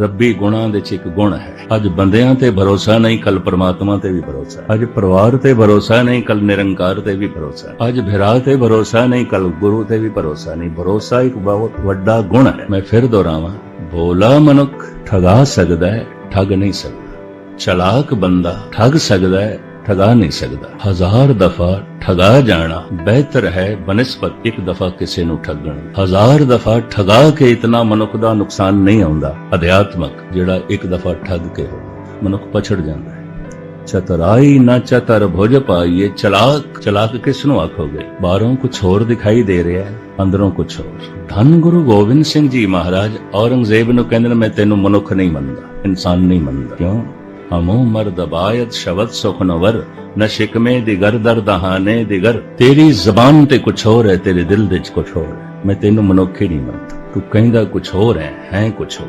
ਰੱਬੀ ਗੁਣਾਂ ਦੇ ਚ ਇੱਕ ਗੁਣ ਹੈ। ਅੱਜ ਬੰਦਿਆਂ ਤੇ ਭਰੋਸਾ ਨਹੀਂ, ਕੱਲ ਪਰਮਾਤਮਾ ਤੇ ਵੀ ਭਰੋਸਾ। ਅੱਜ ਪਰਿਵਾਰ ਤੇ ਭਰੋਸਾ ਨਹੀਂ, ਕੱਲ ਨਿਰੰਕਾਰ ਤੇ ਵੀ ਭਰੋਸਾ। ਅੱਜ ਭਰਾ ਤੇ ਭਰੋਸਾ ਨਹੀਂ, ਕੱਲ ਗੁਰੂ ਤੇ ਵੀ ਭਰੋਸਾ ਨਹੀਂ। ਭਰੋਸਾ ਇੱਕ ਬਹੁਤ ਵੱਡਾ ਗੁਣ ਹੈ। ਮੈਂ ਫਿਰ ਦੁਹਰਾਵਾਂ, ਭੋਲਾ ਮਨੁੱਖ ਠਗਾ ਸਕਦਾ ਹੈ, ਠੱਗ ਨਹੀਂ ਸਕਦਾ। ਚਲਾਕ ਬੰਦਾ ਠੱਗ ਸਕਦਾ ਹੈ ਠਗਾ ਨਹੀਂ ਸਕਦਾ। ਹਜ਼ਾਰ ਦਫਾ ਠਗਾ ਜਾਣਾ ਬਿਹਤਰ ਹੈ, ਬਨਿਸਬਤ ਇੱਕ ਦਫਾ ਕਿਸੇ ਨੂੰ ਠੱਗਣ। ਹਜ਼ਾਰ ਦਫਾ ਠਗਾ ਕੇ ਇਤਨਾ ਮਨੁੱਖ ਦਾ ਨੁਕਸਾਨ ਨਹੀਂ ਆਉਂਦਾ। ਅਧਿਆਤਮਕ, ਜਿਹੜਾ ਇੱਕ ਦਫਾ ਠੱਗ ਕੇ ਮਨੁੱਖ ਪਛੜ ਜਾਂਦਾ ਹੈ। ਚਤਰਾਈ ਨਾ ਚਤਰ ਭੁਜ ਪਾਈਏ, ਚਲਾਕ ਚਲਾਕ ਕਿਸ ਨੂੰ ਆਖੋਗੇ? ਬਾਹਰੋਂ ਕੁਝ ਹੋਰ ਦਿਖਾਈ ਦੇ ਰਿਹਾ ਹੈ, ਅੰਦਰੋਂ ਕੁਝ ਹੋਰ। ਧੰਨ ਗੁਰੂ ਗੋਬਿੰਦ ਸਿੰਘ ਜੀ ਮਹਾਰਾਜ, ਔਰੰਗਜ਼ੇਬ ਨੂੰ ਕਹਿੰਦੇ ਨੇ, ਮੈਂ ਤੈਨੂੰ ਮਨੁੱਖ ਨਹੀਂ ਮੰਨਦਾ, ਇਨਸਾਨ ਨਹੀਂ ਮੰਨਦਾ। ਕਿਉਂ? ਹਮੋ ਮਰਦ ਬਾਇਤ ਸ਼ਬਦ ਸੁਖਨਵਰ ਨ ਸ਼ਿਕਮੇ ਦਿਗਰ ਦਰ ਦਹਾਨੇ ਦਿਗਰ ਤੇਰੀ ਜ਼ਬਾਨ ਤੇ ਕੁਛ ਹੋਰ ਹੈ ਤੇਰੇ ਦਿਲ ਦੇ ਚ ਕੁਝ ਹੋਰ ਹੈ ਮੈਂ ਤੈਨੂੰ ਮਨੁੱਖ ਹੀ ਨਹੀਂ ਮੰਨਦਾ ਤੂੰ ਕਹਿੰਦਾ ਕੁਛ ਹੋਰ ਹੈ ਹੈ ਕੁਝ ਹੋਰ